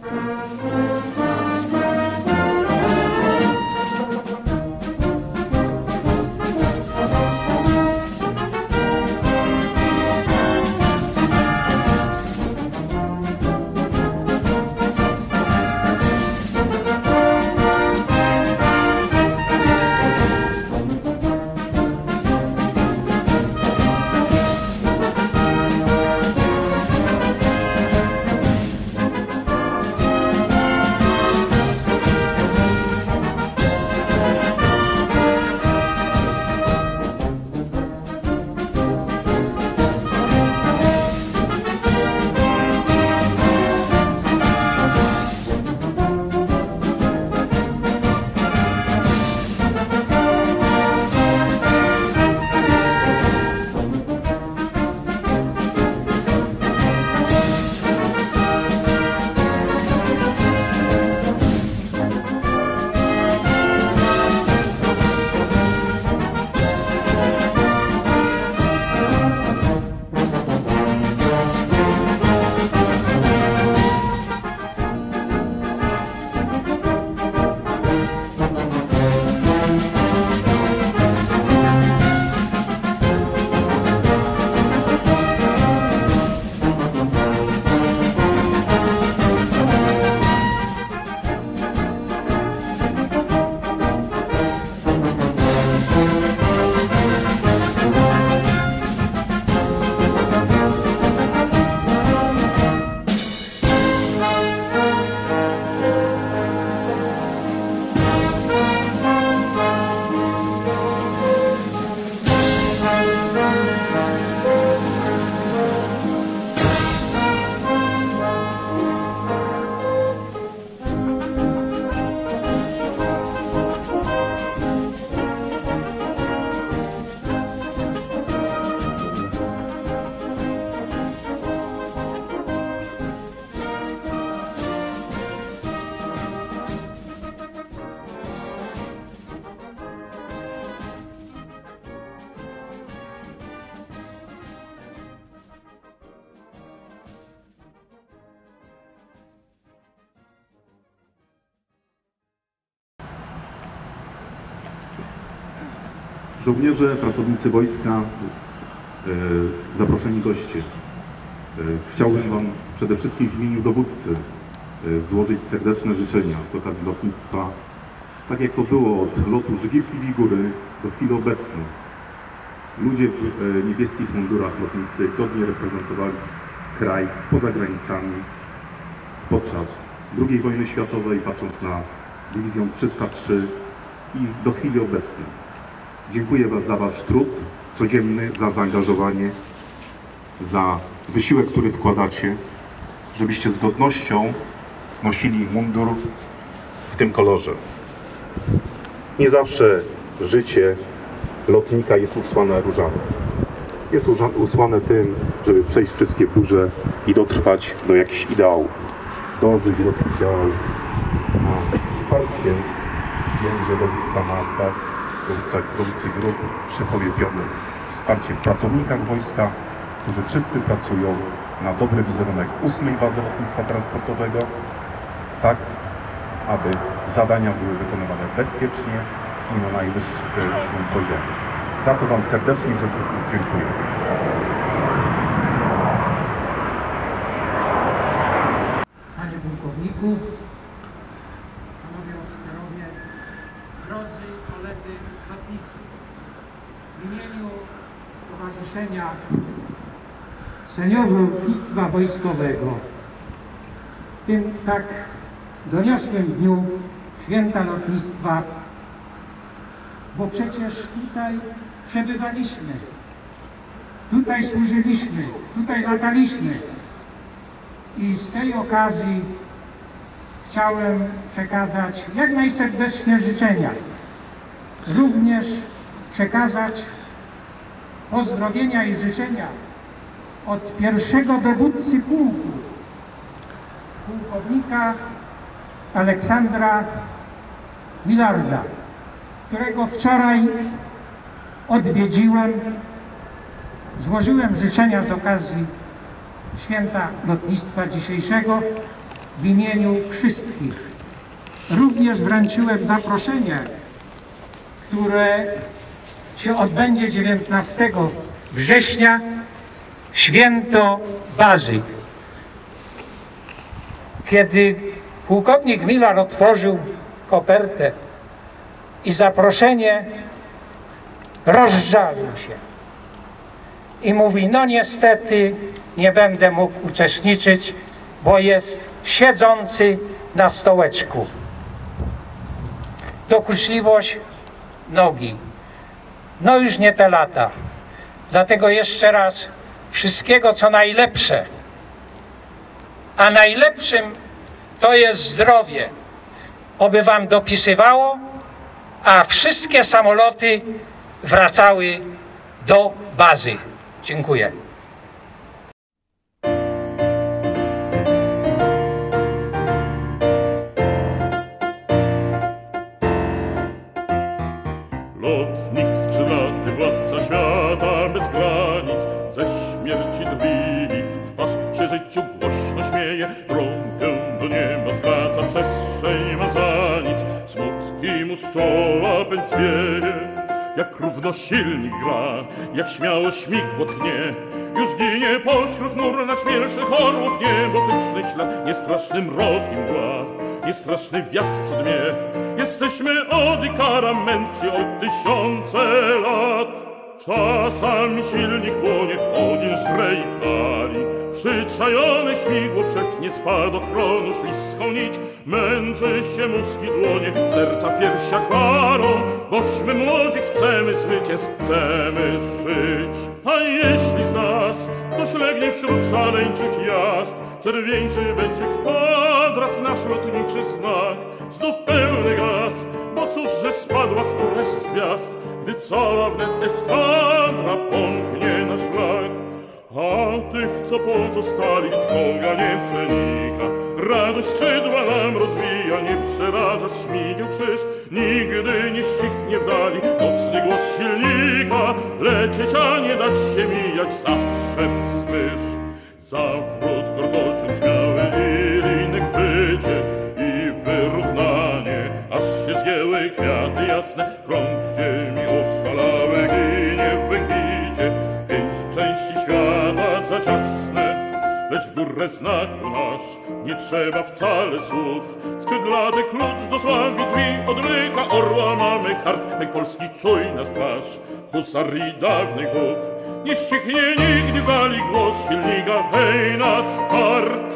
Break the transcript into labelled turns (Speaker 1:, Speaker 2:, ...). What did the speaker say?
Speaker 1: Música Żołnierze, pracownicy wojska, e, zaproszeni goście. E, Chciałbym Wam przede wszystkim w imieniu dowódcy e, złożyć serdeczne życzenia z okazji lotnictwa, tak jak to było od lotu Żwirki Wigury do chwili obecnej. Ludzie w niebieskich mundurach lotniczych godnie reprezentowali kraj poza granicami podczas II wojny światowej, patrząc na dywizję 303 i do chwili obecnej. Dziękuję za Wasz trud codzienny, za zaangażowanie, za wysiłek, który wkładacie, żebyście z godnością nosili mundur w tym kolorze. Nie zawsze życie lotnika jest usłane różami. Jest usłane tym, żeby przejść wszystkie burze i dotrwać do jakichś ideałów. Dążyć do tych ideałów. A wsparciem wiem, że dowódca ma Was, dowódca, dowódcy grup, szefowie wiodły. Wsparcie w pracownikach wojska, którzy wszyscy pracują na dobry wizerunek 8 Bazy Lotnictwa Transportowego, tak aby zadania były wykonywane bezpiecznie i na najwyższym poziomie. Za to Wam serdecznie dziękuję.
Speaker 2: Panie Pułkowniku, w imieniu Stowarzyszenia Seniorów Lotnictwa Wojskowego. W tym tak doniosłym dniu Święta Lotnictwa, bo przecież tutaj przebywaliśmy, tutaj służyliśmy, tutaj lataliśmy, i z tej okazji chciałem przekazać jak najserdeczne życzenia. Również przekazać pozdrowienia i życzenia od pierwszego dowódcy pułku, pułkownika Aleksandra Milarda, którego wczoraj odwiedziłem. Złożyłem życzenia z okazji święta lotnictwa dzisiejszego w imieniu wszystkich również wręczyłem zaproszenie, które się odbędzie 19 września, święto bazy. Kiedy pułkownik Milar otworzył kopertę i zaproszenie, rozżalił się i mówi, no niestety nie będę mógł uczestniczyć, bo jest siedzący na stołeczku. Dokuczliwość nogi. No już nie te lata. Dlatego jeszcze raz wszystkiego co najlepsze. A najlepszym to jest zdrowie. Oby wam dopisywało, a wszystkie samoloty wracały do bazy. Dziękuję.
Speaker 3: Lotnik skrzydlaty, władca świata bez granic, ze śmierci drwi w twarz. Się życiu głośno śmieje, drogę do nieba skraca, przestrzeń ma za nic, smutki mu z czoła pędz wieje, jak równo silnik gra, jak śmiało śmigło tchnie, już ginie pośród mur najśmielszych orłów niebotyczny ślad, niestraszny mrok i mgła, niestraszny wiatr co dmie. Jesteśmy od Ikara mędrcy od tysiące lat. Czasami silnik płonie, ogień żre i pali. Przyczajone śmigło przednie spadochronu śliską nić. Męczy się mózg i dłonie, serca piersiach palą. Bośmy młodzi, chcemy zwycięstw, chcemy żyć. A jeśli z nas ktoś legnie wśród szaleńczych jazd, czerwieńszy będzie kwadrat nasz lotniczy znak. Znów pełny cała wnet eskadra pomknie na szlak. A tych, co pozostali, trwoga nie przenika. Radość skrzydła nam rozwija, nie przeraża śmigieł krzyż. Nigdy nie ścichnie w dali nocny głos silnika. Lecieć, a nie dać się mijać, zawsze wzwyż. Zawrót gorgoczym śmiały i linek wycie się zgięły kwiaty jasne, krąg ziemi oszalały, ginie w błękicie, pięć części świata za ciasne. Lecz w górę znaku nasz nie trzeba wcale słów. Skrzydlaty klucz do sławi drzwi odmyka orła mamy hart, jak polski czujna straż, husarii dawnych głów. Nie ścichnie nigdy w dali głos silnika, hej na start!